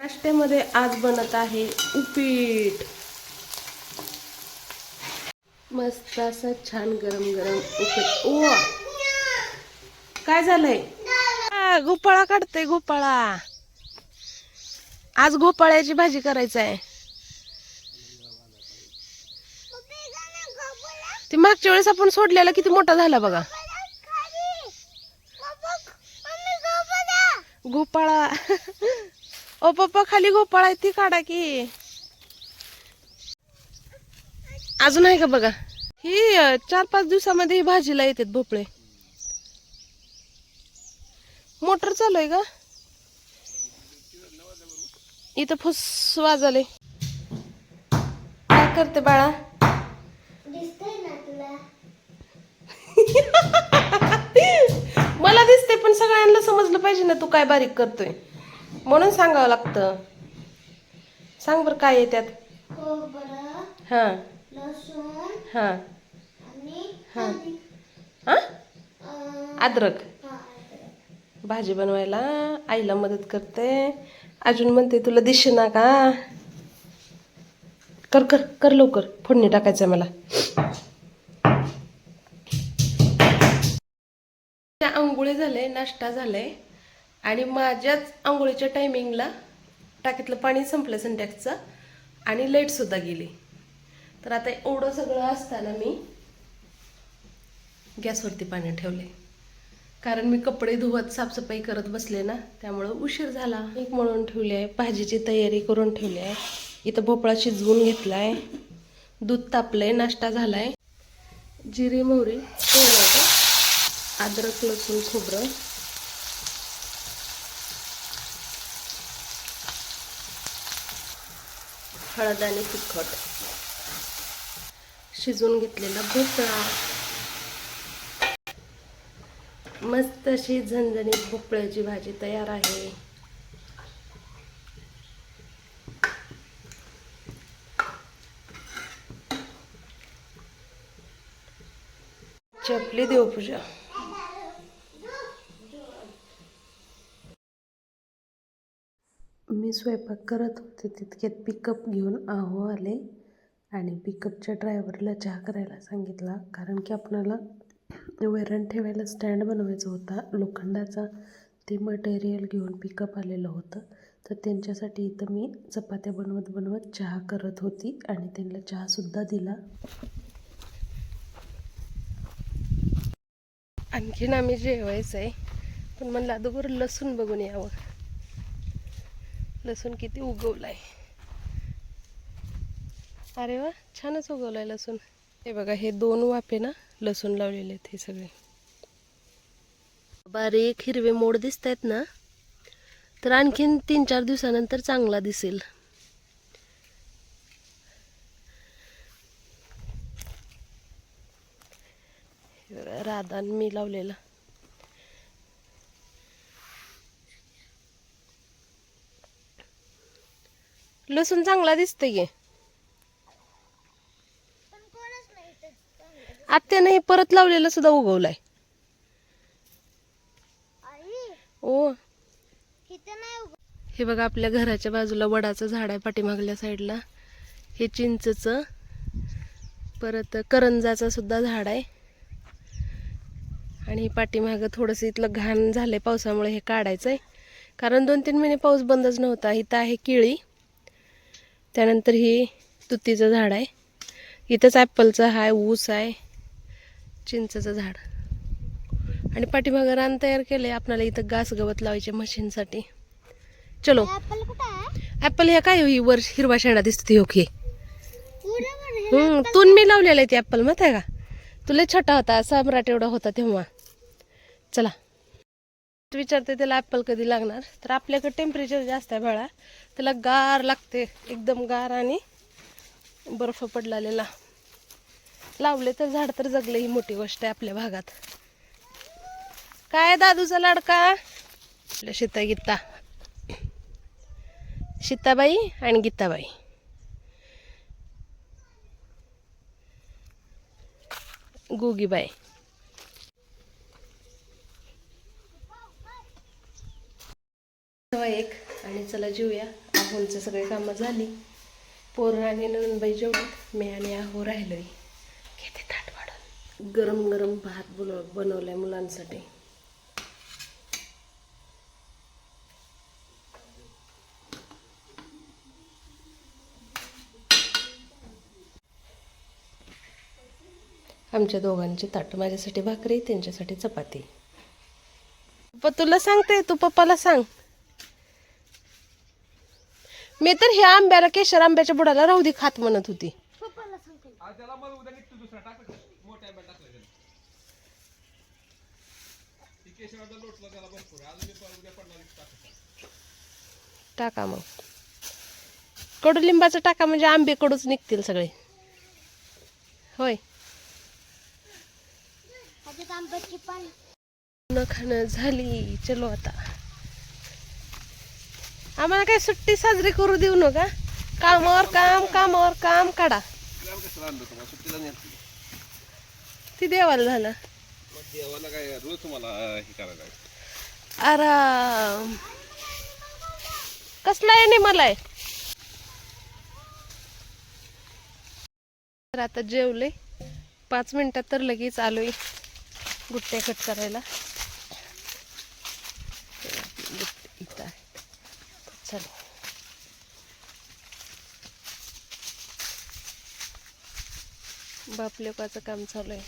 नाश्त्यामध्ये आज बनत आहे उपीट. मस्त असं छान गरम गरम उपीट. ओ काय झालंय? गोपाळा काढते गोपाळा. आज गोपाळ्याची भाजी करायचं आहे ती मागच्या वेळेस आपण सोडलेला किती मोठा झाला बघा. गोपाळा. ओ पप्पा खाली गोपाळा आहे ती काढा की. अजून आहे का बघा? ही चार पाच दिवसामध्ये ही भाजीला येतात भोपळे. मोटर चालू आहे का? इथं फुस वाजले. काय करते बाळा? मला दिसते पण सगळ्यांना समजलं पाहिजे ना तू काय बारीक करतोय. म्हणून सांगावं लागतं. सांग बरं काय आहे त्यात? हा. हा. हा. हा अद्रक. भाजी बनवायला आईला मदत करते. अजून म्हणते तुला दिसे ना का? कर कर कर लवकर. फोडणी टाकायचं मला. आंघोळी झाले नाश्ता झालाय आणि माझ्याच आंघोळीच्या टायमिंगला टाकीतलं पाणी संपलं संटॅक्सचं आणि लाईटसुद्धा गेली. तर आता एवढं सगळं असताना मी गॅसवरती पाणी ठेवले. कारण मी कपडे धुवत साफसफाई करत बसले ना त्यामुळं उशीर झाला. एक मळून ठेवली आहे भाजीची तयारी करून ठेवली आहे इथं भोपळा शिजवून घेतला आहे दूध तापलंय नाश्ता झाला आहे जिरी मोहरी तेल अद्रक लसूण खोबरं हळद आणि तिखट. शिजवून घेतलेला भोपळा. मस्त अशी झणझणीत भोपळ्याची भाजी तयार आहे. चपली देवपूजा. मी स्वयंपाक करत होते तितक्यात पिकअप घेऊन आहो आले आणि पिकअपच्या ड्रायव्हरला चहा करायला सांगितला. कारण की आपणाला वैरण ठेवायला स्टँड बनवायचा होता. लोखंडाचा ते मटेरियल घेऊन पिकअप आलेलं होतं. तर त्यांच्यासाठी इथं मी चपात्या बनवत बनवत चहा करत होती आणि त्यांना चहासुद्धा दिला. आणखीन आम्ही जेवायचं आहे पण म्हणलं अगोदर लसूण बघून यावं. लसूण किती उगवलाय. अरे वा छानच उगवलाय लसूण. हे बघा हे दोन वाफे ना लसूण लावलेले आहेत हे सगळे. बारीक हिरवे मोड दिसत आहेत ना तर आणखीन तीन चार दिवसानंतर चांगला दिसेल. राधान मी लावलेला. लसूण चांगला दिसतंय की. आत्याने हे परत लावलेलं सुद्धा उगवलाय. ओ. हे बघा आपल्या घराच्या बाजूला वडाचं झाड आहे पाठीमागल्या साईडला. हे चिंचचं परत करंजाचं सुद्धा झाड आहे. आणि पाठीमागं थोडंसं इथलं घाण झालंय पावसामुळे हे काढायचं आहे कारण दोन तीन महिने पाऊस बंदच नव्हता. इथं आहे केळी. त्यानंतर ही तुतीचं झाड आहे. इथंच ॲपलचं आहे ऊस आहे चिंचचं झाड. आणि पाठीमागं रान तयार केलंय आपल्याला इथं घास गवत लावायचे मशीनसाठी. चलो. ॲपल ह्या काय हो वर हिरवा शेंडा दिसतो की हम्म तून मी लावलेला आहे ते ॲपल माहिती आहे का? तुला छोटा होता सम्राट एवढा होता तेव्हा. चला. विचारते त्याला ॲपल कधी लागणार? तर आपल्याकडे टेम्परेचर जास्त आहे बाळा. त्याला गार लागते एकदम गार आणि बर्फ पडलेला. लावले तर झाड तर जगले ही मोठी गोष्ट आहे आपल्या भागात. काय दादूचा लाडका? आपल्या सीता गीता. सीताबाई आणि गीताबाई. गोगीबाई. एक आणि चला जेऊया. आहोलचे सगळे कामं झाली. पोरं आणि नंदबाई जेवढत मी आणि आहो राहिलोय. घेते ताट वाढून. गरम गरम भात बनव बनवलाय मुलांसाठी. आमच्या दोघांची ताट माझ्यासाठी भाकरी त्यांच्यासाठी चपाती. पप्पा तुला सांगते तू पप्पाला सांग. मी तर ह्या आंब्याला केशर आंब्याच्या बुडाला राहू दे खात म्हणत होती. टाका. मग. कडुलिंबाचं टाका म्हणजे आंबे कडूच निघतील सगळे. होय. न खाणं झाली. चलो आता. आम्हाला काही सुट्टी साजरी करू देऊ नका. कामावर काम कामावर काम काढा. ती देवाला झालं. देवाला काय रोज तुम्हाला हे करायला आराम. कसला आहे नाही मला तर आता जेवले. पाच मिनिटात तर लगेच आलोय. गुट्ट्या कट करायला हे आपले गुट्टे इथं आहेत चला बाप लोकाचं काम चालू आहे.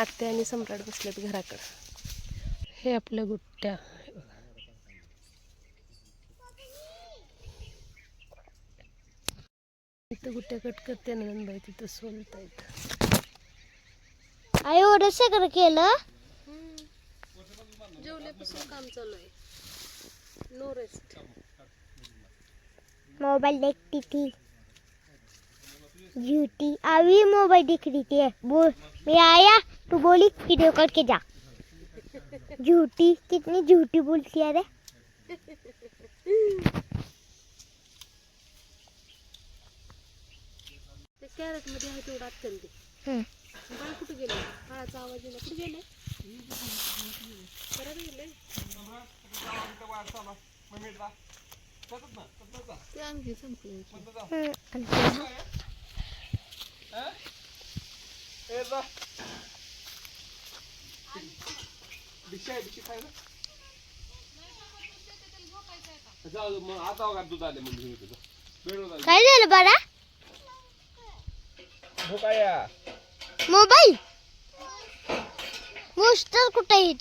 आत्या आणि सम्राट बसलेत घराकडं. हे आपल्या गुट्ट्या. इथं गुट्ट्या कट करते ना नंदबाई तिथं सोलता येतं आई एवढं सगळं केलं? जेवल्यापासून काम चालू आहे. नो रेस्ट मोबाइल देखती थी झूठी। अभी मोबाइल दिख रही थी। बोल मैं आया तू बोली वीडियो करके जा। झूठी कितनी झूठी बोलती है रे। ते कॅरेट मध्ये आहे तेवढं अत्यंत हम्म. बाळ कुठे गेलं? आवाज़ येला कुठे गेले? परत गेले. ते आणखी संपले भिक्षा आहे, खायला? जाऊ मग आता बघा दूध आले मग घेऊन येतो, जा. बेडवर जा. काय झालं बाळा. मोबाईल मोस्टर कुठे आहे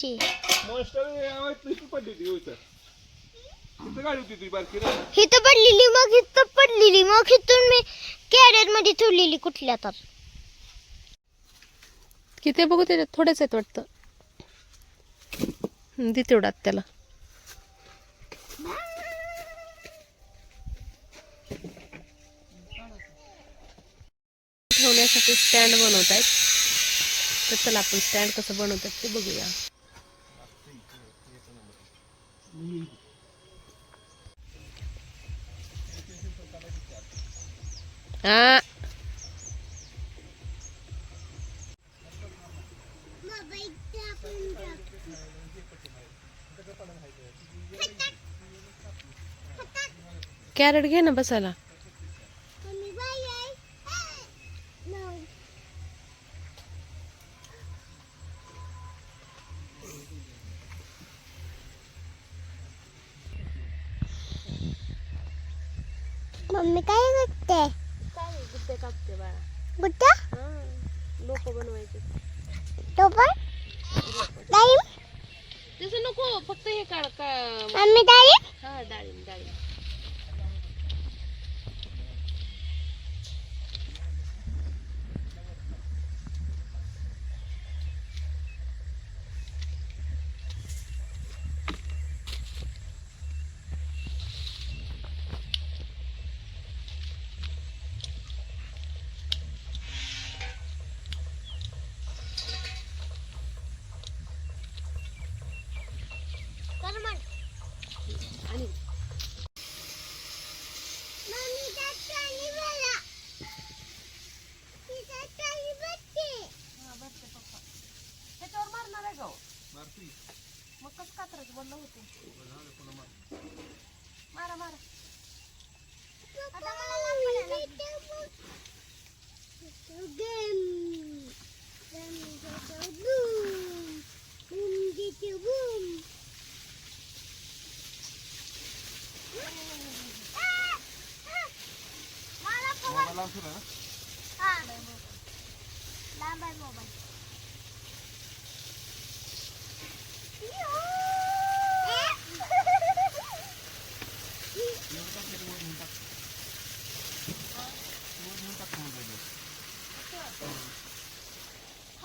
पडली होती होय, सर. तिथं गाडी होती तुझी बारकी ना? इथं पडलेली मग इथं पडलेली. मग इथून मी कॅरेटमध्ये ठेवलेली कुठल्या तर. किती बघू त्याच्यात थोडेच आहेत वाटतं. हं, दे तेवढात त्याला ठेवण्यासाठी स्टँड बनवत आहेत तर चला आपण स्टँड कसं बनवतात ते बघूया. हा. कॅरेट घे ना बसायला मम्मी काय करते काय गुड्डे कापते बाळा गुड्डा लोक बनवायचे तो पण डाळिंब तसं नको फक्त हे काढ का मम्मी डाळिंब हा डाळिंब डाळिंब Marfis, mau kasih kater ke bunda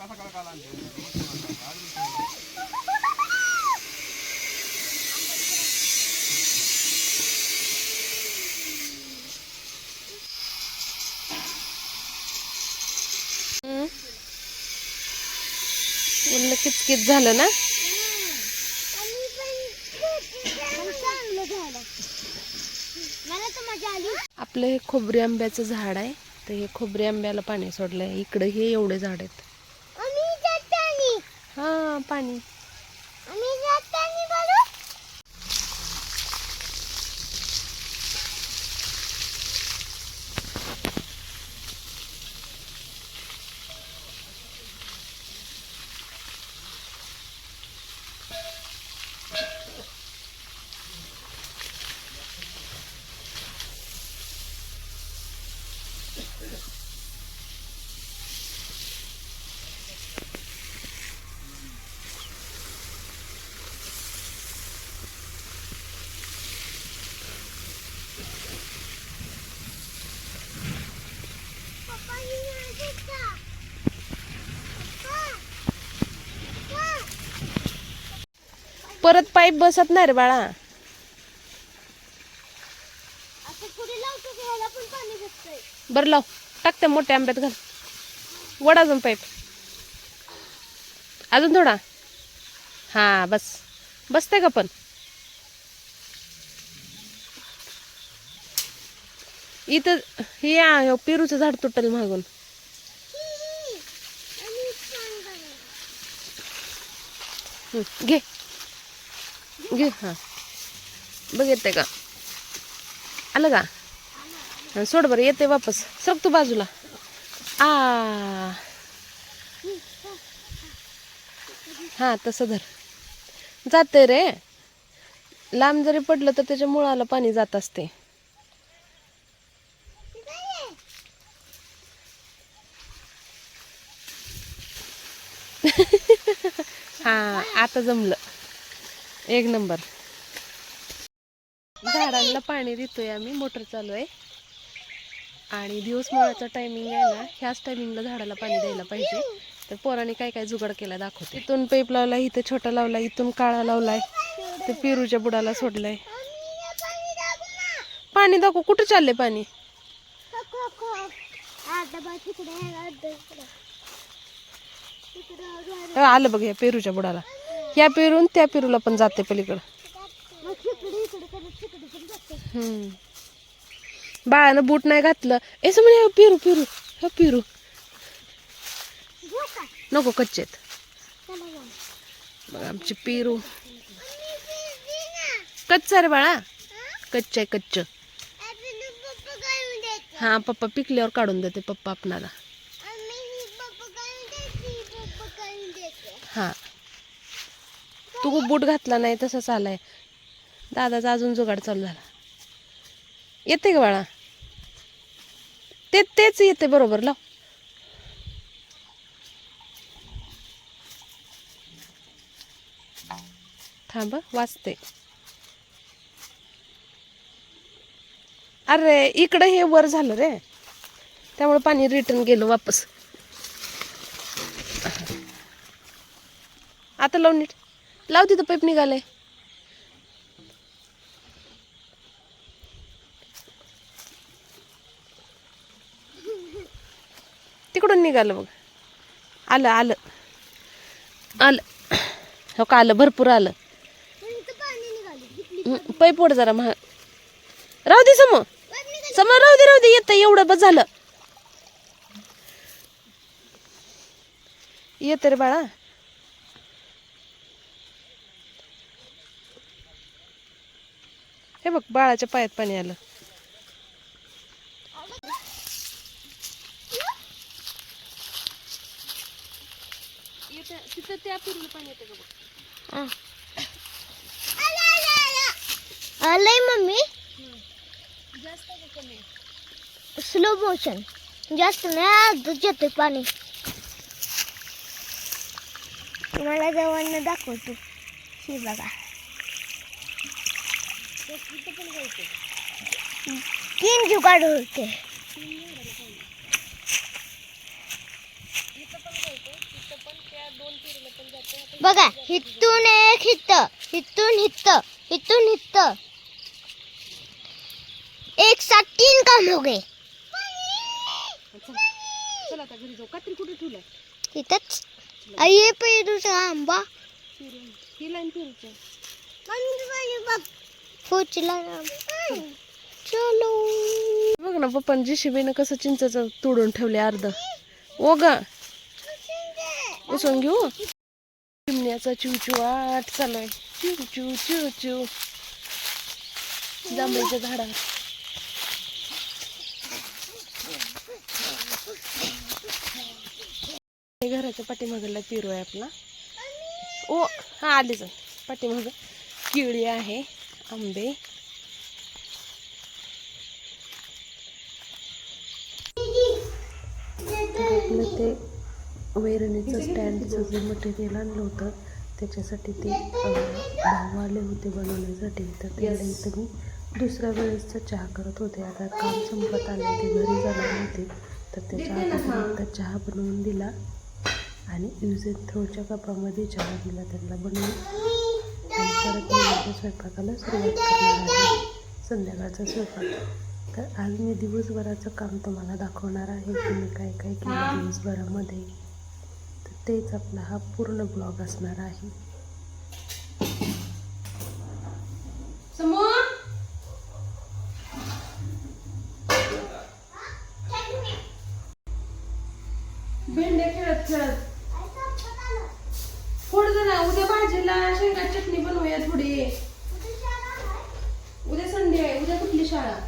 आपण काल म्हणलं किचकिच झालं ना? आपलं हे खोबरी आंब्याचं झाड आहे तर हे खोबरी आंब्याला पाणी सोडलंय. इकडे हे एवढे झाड आहेत. हा पाणी आम्ही जातानी बोलू पप्पा ये देखा परत पाईप बसत नाही रे बाळा. बरं लाव. टाक त्या मोठ्या आंब्यात घाल. वड अजून पाईप. अजून थोडा? हा बस. बसते का पण? इथं हे पेरूचं झाड तुटल मागून. घे. घे हां. बघ येते का? आलं का? सोड बरं येते वापस. सरक तू बाजूला. आ. हां तसं धर. जाते रे. लांब जरी पडलं तर त्याच्या मुळाला पाणी जात असते. हा आता जमलं. एक नंबर. झाडांना पाणी देतोय आम्ही मोटर चालू आहे. आणि दिवस मुळाचा टायमिंग आहे ना ह्याच टायमिंगला झाडाला पाणी द्यायला पाहिजे. तर पोराने काय काय जुगाड केला दाखवते. इथून पाईप लावला इथं छोटा लावला इथून काळा लावलाय. ते पेरूच्या बुडाला सोडलाय. पाणी दाखव कुठं चाललंय पाणी? आलं बघ ह्या पेरूच्या बुडाला. ह्या पेरून त्या पेरूला पण जाते पलीकडं मग. बाळानं बूट नाही घातलं असं म्हणे पेरू पेरू हा पेरू? नको कच्चे आहेत चला जाऊ. बघ आमची पेरू. कच्च रे बाळा हा? कच्च आहे कच्च. हा पप्पा पिकल्यावर काढून देते पप्पा आपणाला ही पप्पा काढून देते, ही पप्पा काढून देते. हा तू बूट घातला नाही तसंच आलाय. दादाचा अजून जुगाड चालू झाला. येते का बाळा. ते तेच येते बरोबर लाव. थांब वाचते अरे इकडं हे वर झालं रे. त्यामुळे पाणी रिटर्न गेलं वापस. आता लावून नीट. लाव तिथं पाईप निघालंय. तिकडून निघालं बघ. आलं आलं. आलं. हो का आलं? भरपूर आलं. निघालं. पाईप ओढ जरा महा राहू दे समोर समोर राहू दे राहू दे. येतं एवढं बस झालं. येत रे बाळा. हे बघ बाळाच्या पायात पाणी आलं. तिथं त्या पूर्ण पाणी येतं बघ. आलंय मम्मी. स्लो मोशन जास्त नाही येते पाणी. तुम्हाला जवळ दाखवतो ही बघा. तीन जुगाड होते। बघा हिथून एक हित्त हिथून हित्त हिथून हित्त एक साथ तीन काम हो गए। चला आता घरी जाऊ कात्री कुठे ठेवलं तिथंच आई पेरूचा आंबा ही लाईन फिरूचं पोचला चलो. बघ ना पप्पा जेशीबीनं कसं चिंचेचं तोडून ठेवले अर्ध. हो ओ ग. उसळून घेऊ? चिमण्याचा चिवचिव आठ चालू आहे चिव चिव चिव जांभळीच्या झाडावर. घराच्या पाठीमागला पिरो आहे आपला. ओ हा आलीच. पाठीमाग केळी आहे. आंबे आपलं ते वैरणीचं स्टँडचं जे मटेरियल आणलं होतं त्याच्यासाठी ते भाऊ आले होते बनवण्यासाठी. तर त्याला इथं मी दुसऱ्या वेळेसचा चहा करत होते. आता काम संपत आले ते घरी जाणार होते. तर त्याच्या चहा बनवून दिला आणि यूज अँड थ्रोच्या कपामध्ये चहा दिला त्यांना बनवून. आणि परत मी स्वयंपाकाला सुरुवात करणार आहे. संध्याकाळचा स्वयंपाक. तर आज मी दिवसभराचं काम तुम्हाला दाखवणार आहे की मी काय काय केलं दिवसभरामध्ये. तर तेच आपला हा पूर्ण ब्लॉग असणार आहे. भेंड्या खेळत खेळत थोडं जरा उद्या भाजीला शेंगा चटणी बनवूया थोडी. उद्या संडे आहे उद्या कुठली शाळा?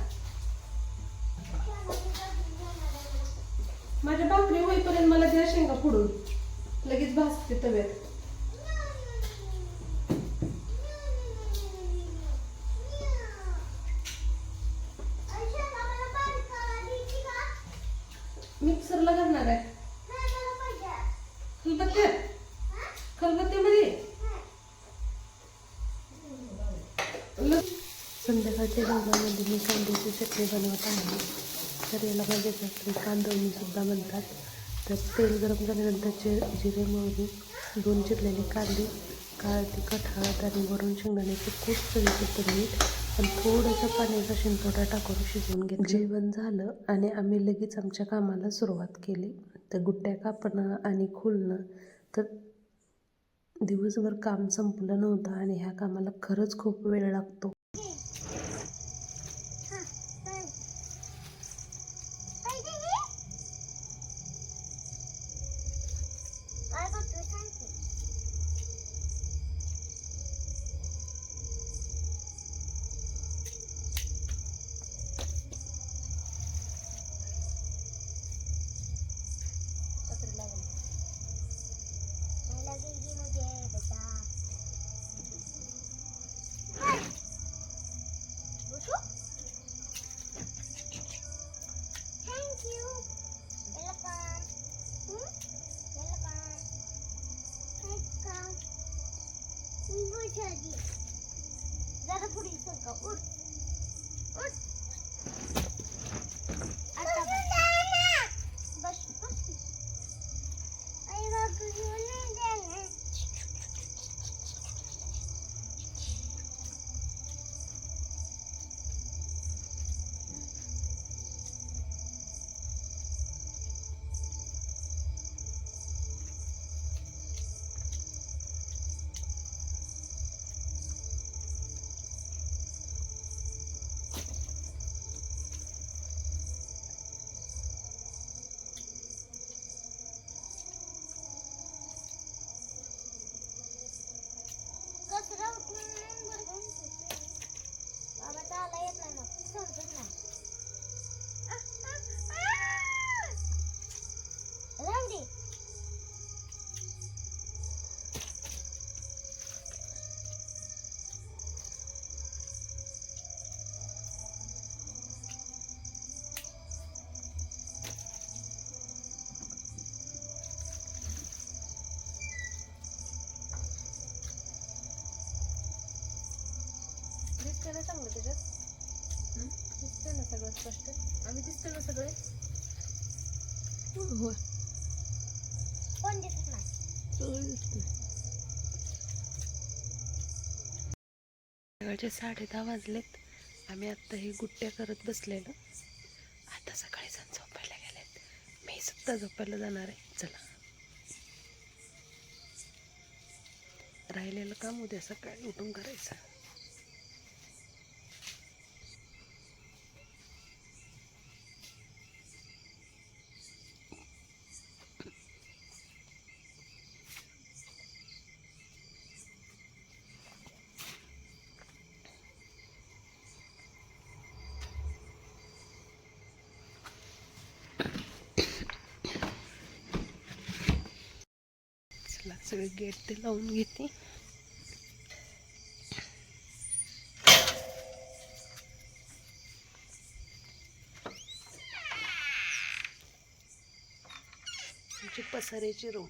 माझ्या भाकरी होईपर्यंत मला द्या शेंगा फोडून. लगेच भासते तव्यात. संध्याकाळच्या जेवणामध्ये मी कांद्याची चटणी बनवत आहे. तर याला माझ्या चटणी कांदवणी सुद्धा म्हणतात. तर तेल गरम झाल्यानंतर जे जिरे मोहरी दोन चिरलेले कांदे काळ तिखट हळद आणि वरून शेंगदाण्याचे खूप चवीपुरतं मीठ आणि थोडंसं पाण्याचा शिंतोडा टाकून शिजवून घेतलं. जेवण झालं आणि आम्ही लगेच आमच्या कामाला सुरुवात केली. तर गुट्ट्या कापणं आणि खुलणं तर दिवसभर काम संपलं नव्हतं आणि ह्या कामाला खरंच खूप वेळ लागतो. सगळे? होय. कोण दिसत नाही? सगळं दिसते सकाळचे साडे दहा वाजलेत. आम्ही आत्ता हे गुट्ट्या करत बसलेलो. आता सकाळी जण झोपायला गेलेत. मी सुद्धा झोपायला जाणार आहे. चला. राहिलेलं काम उद्या सकाळी उठून करायचं चला सगळे गेट ते लावून घेते. आमची पसाऱ्याची रूम